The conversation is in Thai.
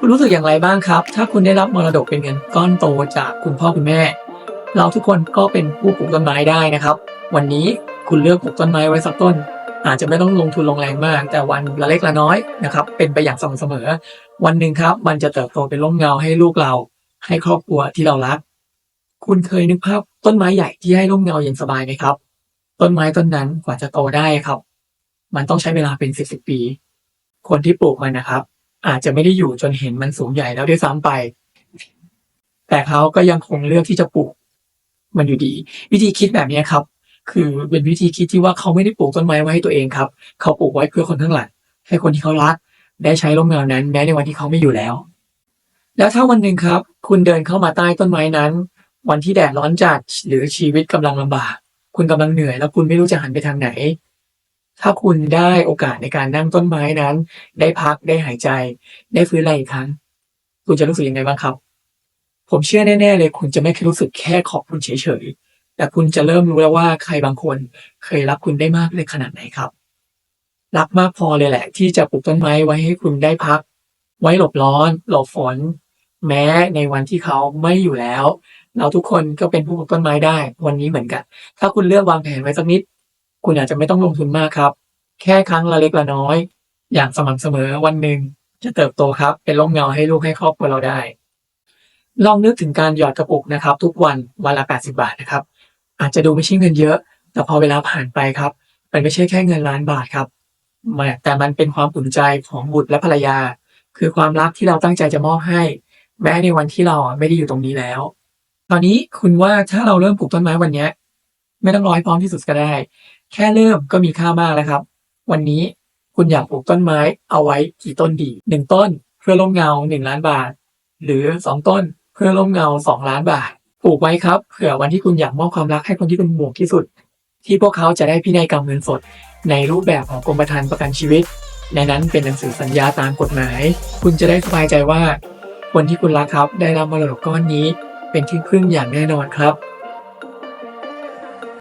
คุณรู้สึกอย่างไรบ้างครับ ถ้าคุณได้รับมรดกเป็นเงินก้อนโตจากคุณพ่อคุณแม่ เราทุกคนก็เป็นผู้ปลูกต้นไม้ได้นะครับ วันนี้คุณเลือกปลูกต้นไม้ไว้สักต้น อาจจะไม่ต้องลงทุนลงแรงมาก แต่วันละเล็กละน้อยนะครับ เป็นไปอย่างสม่ำเสมอ วันหนึ่งครับ มันจะเติบโตเป็นร่มเงาให้ลูกเรา ให้ครอบครัวที่เรารัก คุณเคยนึกภาพต้นไม้ใหญ่ที่ให้ร่มเงาเย็นสบายไหมครับ ต้นไม้ต้นนั้นกว่าจะโตได้ครับ มันต้องใช้เวลาเป็นสิบสิบปี คนที่ปลูกมันนะครับ อาจจะไม่ได้อยู่จนเห็นมันสูงใหญ่แล้วด้วยซ้ำไป แต่เขาก็ยังคงเลือกที่จะปลูก มันอยู่ดี วิธีคิดแบบนี้ครับ คือเป็นวิธีคิดที่ว่าเขาไม่ได้ปลูกต้นไม้ไว้ให้ตัวเองครับ เขาปลูกไว้เพื่อคนข้างหลังให้คนที่เขารัก ได้ใช้ร่มเงานั้น แม้ในวันที่เขาไม่อยู่แล้ว แล้วถ้าวันหนึ่งครับ คุณเดินเข้ามาใต้ต้นไม้นั้น วันที่แดดร้อนจัดหรือชีวิตกำลังลำบาก คุณกำลังเหนื่อย แล้วคุณไม่รู้จะหันไปทางไหน ถ้าคุณได้โอกาสในการนั่งต้นไม้นั้น ได้พักได้หายใจ ได้ฟื้นแรงอีกครั้ง คุณจะรู้สึกยังไงบ้างครับ ผมเชื่อแน่ๆเลย คุณจะไม่แค่รู้สึกแค่ขอบคุณเฉยๆแต่คุณจะเริ่มรู้แล้วว่าใครบางคนเคยรักคุณได้มากเลยขนาดไหนครับ รักมากพอเลยแหละ ที่จะปลูกต้นไม้ไว้ให้คุณได้พัก ไว้หลบร้อน หลบฝน แม้ในวันที่เขาไม่อยู่แล้ว เราทุกคนก็เป็นผู้ปลูกต้นไม้ได้ วันนี้เหมือนกัน ถ้าคุณเลือกวางแผนไว้สักนิด คุณอาจจะไม่ต้องลงทุนมากครับ แค่ครั้งละเล็กละน้อย อย่างสม่ำเสมอวันหนึ่งจะเติบโตครับ เป็นร่มเงาให้ลูกให้ครอบครัวเราได้ ลองนึกถึงการหยอดกระปุกนะครับ ทุกวันวันละ 80 บาทนะครับ อาจจะดูไม่ใช่เงินเยอะ แต่พอเวลาผ่านไปครับ มันไม่ใช่แค่เงินล้านบาทครับแต่มันเป็นความอุ่นใจของบุตรและภรรยา คือความรักที่เราตั้งใจจะมอบให้ แม้ในวันที่เราไม่ได้อยู่ตรงนี้แล้ว ตอนนี้คุณว่าถ้าเราเริ่มปลูกต้นไม้วันเนี้ย ไม่ต้องรอให้พร้อมที่สุดก็ได้ แค่เริ่มก็มีค่ามากแล้วครับ วันนี้คุณอยากปลูกต้นไม้เอาไว้กี่ต้นดีหนึ่งต้นเพื่อร่มเงาหนึ่งล้านบาท หรือสองต้นเพื่อร่มเงาสองล้านบาทปลูกไว้ครับเผื่อวันที่คุณอยากมอบความรักให้คนที่คุณบวกที่สุด ที่พวกเขาจะได้พินัยกรรมเงินสด ในรูปแบบของกรมธรรม์ประกันชีวิต ในนั้นเป็นหนังสือสัญญาตามกฎหมาย คุณจะได้สบายใจว่า คนที่คุณรักครับ ได้รับมรดกก้อนนี้ เป็นที่พึ่งอย่างแน่นอนครับ